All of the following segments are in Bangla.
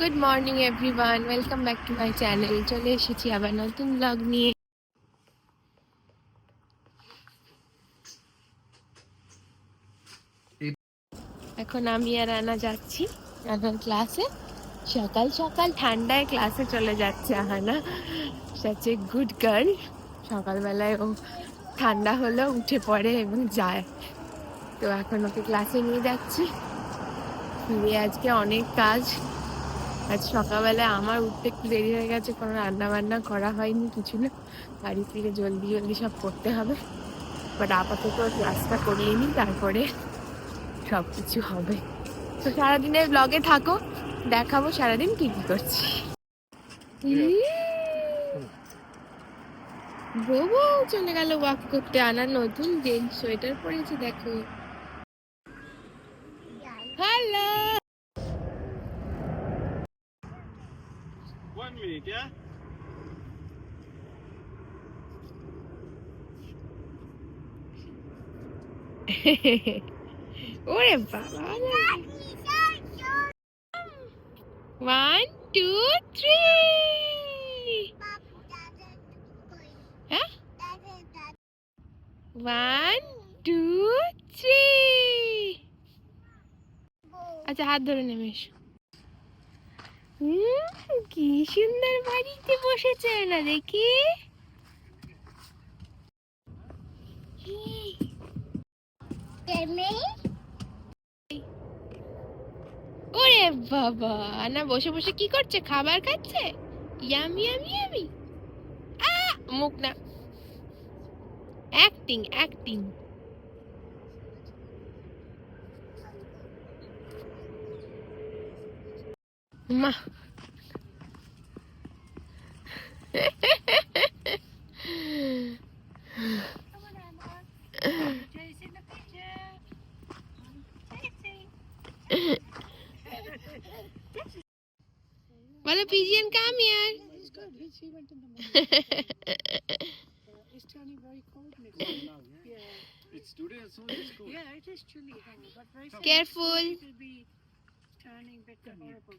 Good morning everyone welcome back to my channel চলে এসেছি আবার নতুন ব্লগ নিয়ে। এখন আমি আর আনা যাচ্ছি। এখন ক্লাসে সকাল সকাল ঠান্ডায় ক্লাসে চলে যাচ্ছে আহানা। সাচ গুড গার্ল সকালবেলায় ও ঠান্ডা হলো উঠে পড়ে এবং যায়। তো এখন ওকে ক্লাসে নিয়ে যাচ্ছি। ফিরে আজকে অনেক কাজ। আজ সকালবেলায় আমার উঠতে একটু দেরি হয়ে গেছে, কোনো রান্না বান্না করা হয়নি কিছু না। বাড়ি থেকে জলদি জলদি সব করতে হবে। বাট আপাতত ক্লাসটা করিয়ে নিই, তারপরে সব কিছু হবে। তো সারাদিনের ব্লগে থাকো, দেখাবো সারাদিন কি কি করছি। বউ চলে গেল ওয়াক করতে আনার নতুন জেন্স সোয়েটার পরেছে, দেখো। Hello Yeah? ওরে বাবা ওয়ান টু থ্রি হ্যাঁ ওয়ান টু থ্রি আচ্ছা হাত ধরে নেমে এসো। কি সুন্দর বাড়িতে বসেছে না দেখি? ওরে বাবা না বসে বসে কি করছে? খাবার খাচ্ছে? Yummy yummy yummy. আ মুখ না। অ্যাক্টিং অ্যাক্টিং அம்மா Well, a pigeon, come here. He's good. He went in the morning. it's turning very cold. Now, yeah. It's today as soon cold. Yeah, it is chilly, honey, but very careful. It will be turning a bit horrible.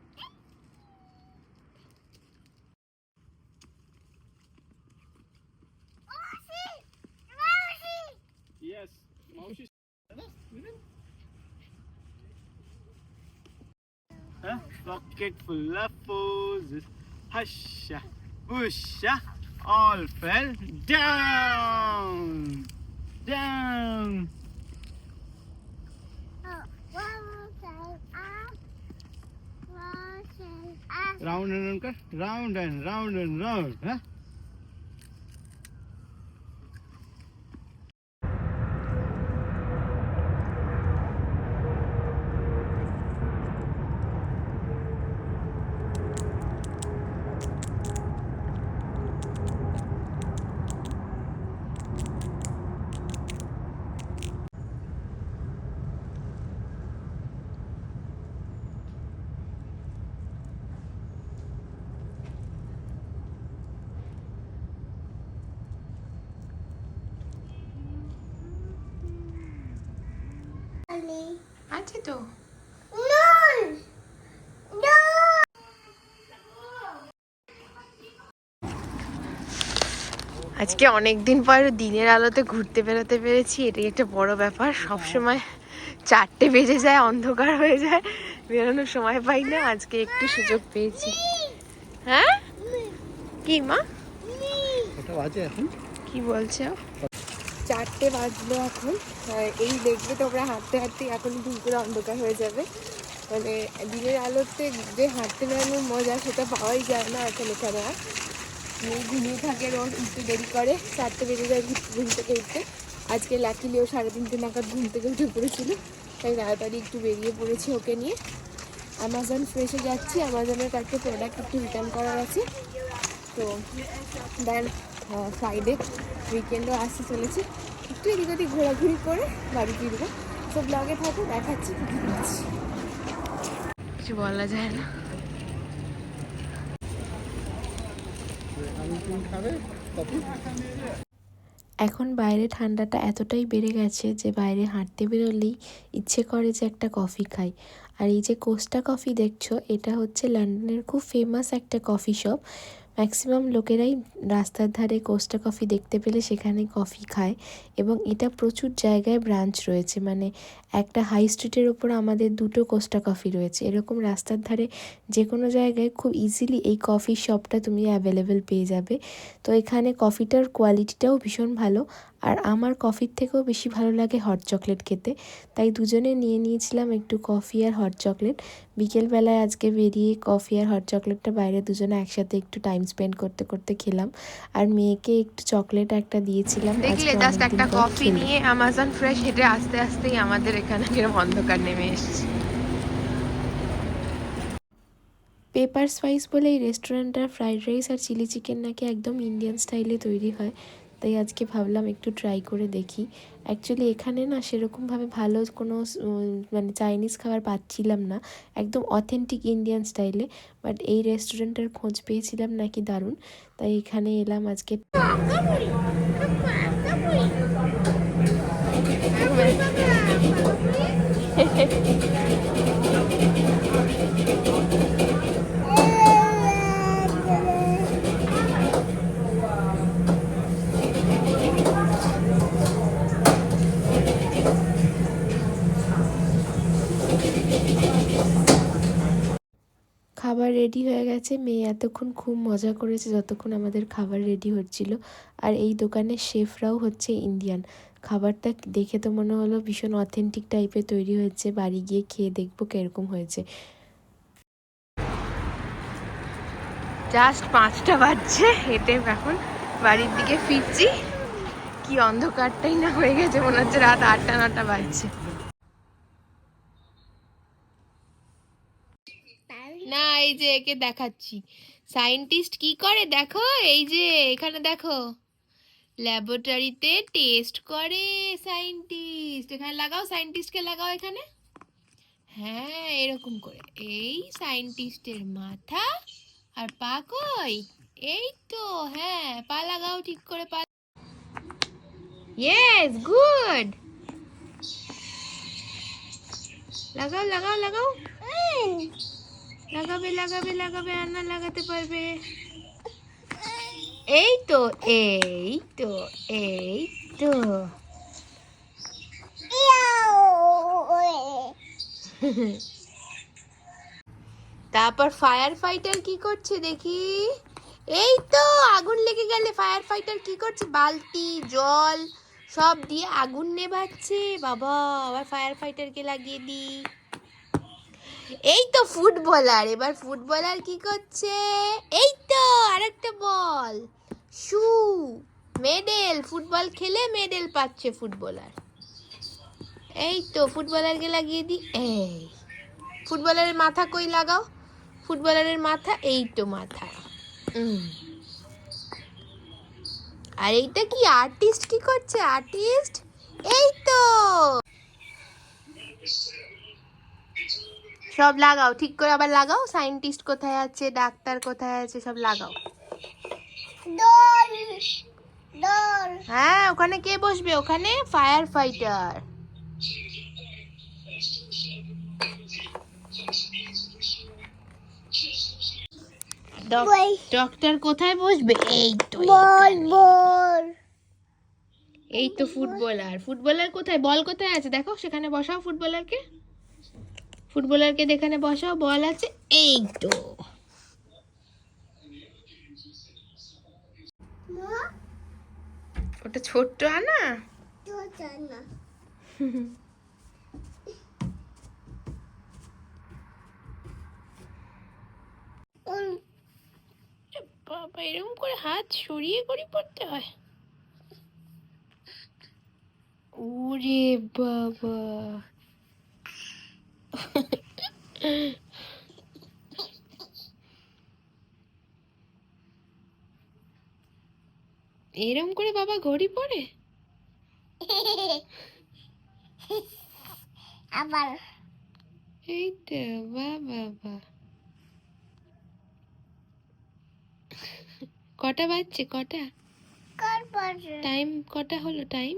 Pocket full of poses. Husha, busha, all fell down. Down. Round and round, round and round and round. Huh? আছে তো। আজকে অনেক দিন পর দিনের আলোতে ঘুরতে বেরোতে পেরেছি এটাই একটা বড় ব্যাপার। সব সময় চারটে বেজে যায় অন্ধকার হয়ে যায় বেরোনোর সময় পাই না আজকে একটু সুযোগ পেয়েছি। হ্যাঁ? কি মা? কি বলছো? চারটে বাজলো এখন। এই দেখবে তোমরা হাঁটতে হাঁটতে এখন করে অন্ধকার হয়ে যাবে। মানে দিনের আলোতে যে হাঁটতে বেড়ানোর মজা সেটা পাওয়াই যায় না এখন এখানে আর। মেয়ে ঘুমিয়ে থাকে রোজ, উঠতে দেরি করে। চারটে বেজে যায় ঘুম- থেকে উঠতে। আজকে লাকিলি ও সাড়ে তিনটে নাগাদ ঘুম থেকে উঠে পড়েছিল। তাই তাড়াতাড়ি একটু বেরিয়ে পড়েছি ওকে নিয়ে। অ্যামাজন ফ্রেশে যাচ্ছি। অ্যামাজনের কয়েকটা প্রোডাক্ট একটু রিটার্ন করার আছে। তো দেন ফ্রাইডে উইকেন্ডও আসতে চলেছি। একটু এদিক ওদিক ঘোরাঘুরি করে বাড়ি ফিরবো। সব ব্লগে থাকো দেখাচ্ছি। কিছু বলা যায় না। এখন বাইরে ঠান্ডাটা এতটাই বেড়ে গেছে যে বাইরে হাঁটতে বেরোলেই ইচ্ছে করে যে একটা কফি খাই। আর এই যে কোস্টা কফি দেখছ, এটা হচ্ছে লন্ডনের খুব ফেমাস একটা কফি শপ ম্যাক্সিমাম লোকেরাই রাস্তার ধারে কোস্টা কফি দেখতে পেলে সেখানে কফি খায় এবং এটা প্রচুর জায়গায় ব্রাঞ্চ রয়েছে। মানে একটা হাই স্ট্রিটের ওপর আমাদের দুটো কোস্টা কফি রয়েছে। এরকম রাস্তার ধারে যে কোনো জায়গায় খুব ইজিলি এই কফি শপটা তুমি অ্যাভেলেবেল পেয়ে যাবে। তো এখানে কফিটার কোয়ালিটিটাও ভীষণ ভালো। আর আমার কফির থেকেও বেশি ভালো লাগে হট চকলেট খেতে। তাই দুজনে নিয়ে নিয়েছিলাম একটু কফি আর হট চকলেট। বিকেলবেলায় আজকে বেরিয়ে কফি আর হট চকলেটটা বাইরে দুজনে একসাথে একটু টাইম স্পেন্ড করতে করতে খেলাম। আর মেয়েকে একটু চকলেট একটা দিয়েছিলাম। দেখলে জাস্ট একটা কফি নিয়ে অ্যামাজন ফ্রেশ হেঁটে আস্তে আস্তেই আমাদের এখানে অন্ধকার নেমে এসছে। পেপার স্পাইস বলে এই রেস্টুরেন্টটার ফ্রাইড রাইস আর চিলি চিকেন নাকি একদম ইন্ডিয়ান স্টাইলে তৈরি হয়। তাই আজকে ভাবলাম একটু ট্রাই করে দেখি। অ্যাকচুয়ালি এখানে না সেরকমভাবে ভালো কোনো মানে চাইনিজ খাবার পাচ্ছিলাম না। একদম অথেন্টিক ইন্ডিয়ান স্টাইলে বাট এই রেস্টুরেন্টের খোঁজ পেয়েছিলাম নাকি দারুণ। তাই এখানে এলাম আজকে। খাবার রেডি মেয়ে এতক্ষণ খুব মজা করেছে যতক্ষণ আমাদের খাবার রেডি হচ্ছিল। আর এই দোকানের শেফরাও হচ্ছে ইন্ডিয়ান খাবারটা দেখে তো মনে হলো ভীষণ অথেন্টিক টাইপের তৈরি হয়েছে। বাড়ি গিয়ে খেয়ে দেখব কীরকম হয়েছে। জাস্ট পাঁচটা বাজছে। হেঁটে এখন বাড়ির দিকে ফিরছি। কি অন্ধকারটাই না হয়ে গেছে। মনে হচ্ছে রাত আটটা, নটা বাজছে। না, এই যে একে দেখাচ্ছি। সায়েন্টিস্ট কি করে? দেখো, এই যে, এখানে দেখো। ল্যাবরেটরিতে টেস্ট করে সায়েন্টিস্ট এখানে লাগাও সায়েন্টিস্টকে লাগাও এখানে। হ্যাঁ এরকম করে। এই সায়েন্টিস্টের মাথা আর পা কই? এই তো হ্যাঁ পা লাগাও, ঠিক করে পা ইয়েস গুড লাগাও লাগাও লাগাও। লাগাবে লাগাবে লাগাবে, আর না লাগাতে পারবে। এই তো এই তো এই তো। তারপর ফায়ার ফাইটার কি করছে দেখি? এই তো, আগুন লেগে গেলে ফায়ার ফাইটার কি করছে? বালতি, জল, সব দিয়ে আগুন নেভাচ্ছে। বাবা, আবার ফায়ার ফাইটারকে লাগিয়ে দি এই তো ফুটবলার, এবার ফুটবলার কি করছে? এই তো আরেকটা বল। শু, মেডেল, ফুটবল খেলে মেডেল পাচ্ছে ফুটবলার। এই তো ফুটবলারকে লাগিয়ে দি, এই। ফুটবলারের মাথা কই লাগাও? ফুটবলারের মাথা এই তো মাথা। আর এইটা কি আর্টিস্ট কি করছে? আর্টিস্ট? এই তো। সব লাগাও ঠিক করে আবার লাগাও? সায়েন্টিস্ট কোথায় আছে ডাক্তার কোথায় আছে সব লাগাও। হ্যাঁ ওখানে কে বসবে? ওখানে ফায়ার ফাইটার ডক্টর কোথায় বসবে? এই তো বল বল এই তো ফুটবলার ফুটবলার কোথায়? বল কোথায় আছে? দেখো সেখানে বসাও ফুটবলারকে ফুটবলারকে যেখানে বসাও, বল আছে, এই ওটা ছোট্ট আনা? বাবা, এরকম করে হাত সরিয়ে করে পড়তে হয়। ওরে বাবা। এরম করে বাবা ঘড়ি পরে আবার। এই তো বাহ কটা বাজছে? কটা? টাইম কটা হলো? টাইম?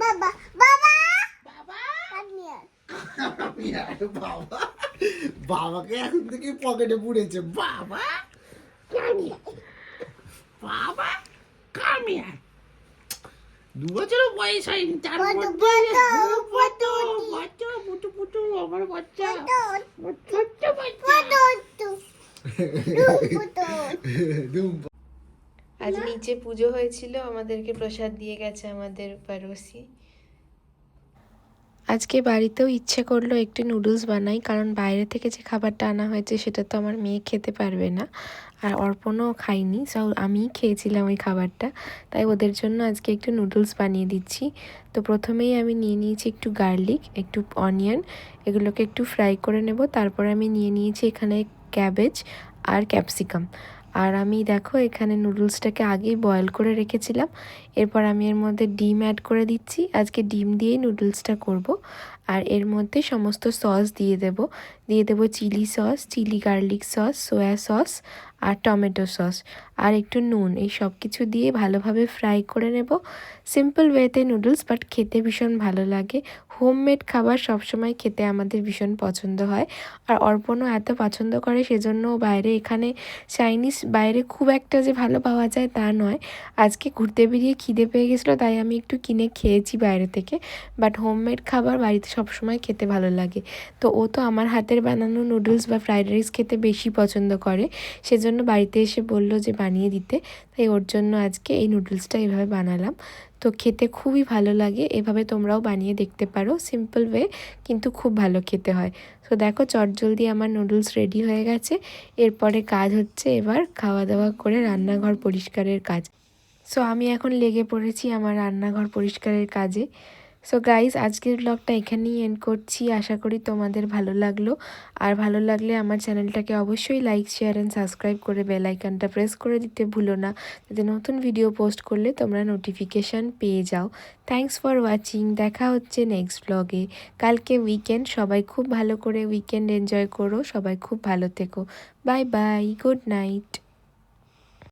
বাবা বাবাকে এখন থেকে পকেটে পুড়েছে। বাবা? বাবা? কামিয়া দু বছরও বয়স হয়নি তার আমার বাচ্চা। ছোট্ট বাচ্চা আজ নিচে পুজো হয়েছিল, আমাদেরকে প্রসাদ দিয়ে গেছে আমাদের পাড়োসি আজকে বাড়িতেও ইচ্ছে করল একটু নুডলস বানাই, কারণ বাইরে থেকে যে খাবারটা আনা হয়েছে সেটা তো আমার মেয়ে খেতে পারবে না, আর অর্পণও খাইনি সো আমিই খেয়েছিলাম ওই খাবারটা, তাই ওদের জন্য আজকে একটু নুডলস বানিয়ে দিচ্ছি। তো প্রথমেই আমি নিয়ে নিয়েছি একটু গার্লিক, একটু অনিয়ন, এগুলোকে একটু ফ্রাই করে নেব, তারপর আমি নিয়ে নিয়েছি এখানে ক্যাবেজ আর ক্যাপসিকাম। আর আমি দেখো এখানে নুডলসটাকে আগেই বয়েল করে রেখেছিলাম। এরপর আমি এর মধ্যে ডিম অ্যাড করে দিচ্ছি। আজকে ডিম দিয়েই নুডলসটা করব। আর এর মধ্যে সমস্ত সস দিয়ে দেব। দিয়ে দেব chilli sauce, chilli garlic sauce, soya sauce আর টমেটো সস। আর একটু নুন, এই সব কিছু দিয়ে ভালোভাবে ফ্রাই করে নেব। সিম্পল ওয়েতে নুডলস বাট খেতে ভীষণ ভালো লাগে। হোমমেড খাবার সবসময় খেতে আমাদের ভীষণ পছন্দ হয়। আর অর্পণও এত পছন্দ করে সেজন্য বাইরে এখানে চাইনিজ বাইরে খুব একটা যে ভালো পাওয়া যায় তা নয়। আজকে ঘুরতে বেরিয়ে খিদে পেয়ে গেছিল, তাই আমি একটু কিনে খেয়েছি বাইরে থেকে। বাট হোমমেড খাবার বাড়িতে সবসময় খেতে ভালো লাগে। তো ও তো আমার হাতের বানানো নুডলস বা ফ্রাইড রাইস খেতে বেশি পছন্দ করে। সেজন্য বাড়িতে এসে বলল যে বানিয়ে দিতে। তাই ওর জন্য আজকে এই নুডলসটা এভাবে বানালাম। তো খেতে খুবই ভালো লাগে। এভাবে তোমরাও বানিয়ে দেখতে পারো। সিম্পল ওয়ে কিন্তু খুব ভালো খেতে হয়। তো দেখো চটজলদি আমার নুডলস রেডি হয়ে গেছে। এরপরে কাজ হচ্ছে এবার খাওয়া দাওয়া করে রান্নাঘর পরিষ্কারের কাজ। সো আমি এখন লেগে পড়েছি আমার রান্নাঘর পরিষ্কারের কাজে। সো গাইজ আজকের ব্লগটা এখানেই এন্ড করছি। আশা করি তোমাদের ভালো লাগল। আর ভালো লাগলে আমার চ্যানেলটাকে অবশ্যই লাইক শেয়ার অ্যান্ড সাবস্ক্রাইব করে বেল আইকনটা প্রেস করে দিতে ভুলো না। যাতে নতুন ভিডিও পোস্ট করলে তোমরা নোটিফিকেশান পেয়ে যাও। থ্যাঙ্কস ফর ওয়াচিং দেখা হচ্ছে নেক্সট ব্লগে কালকে উইকেন্ড সবাই খুব ভালো করে উইকেন্ড এনজয় করো। সবাই খুব ভালো থেকো। Bye bye good night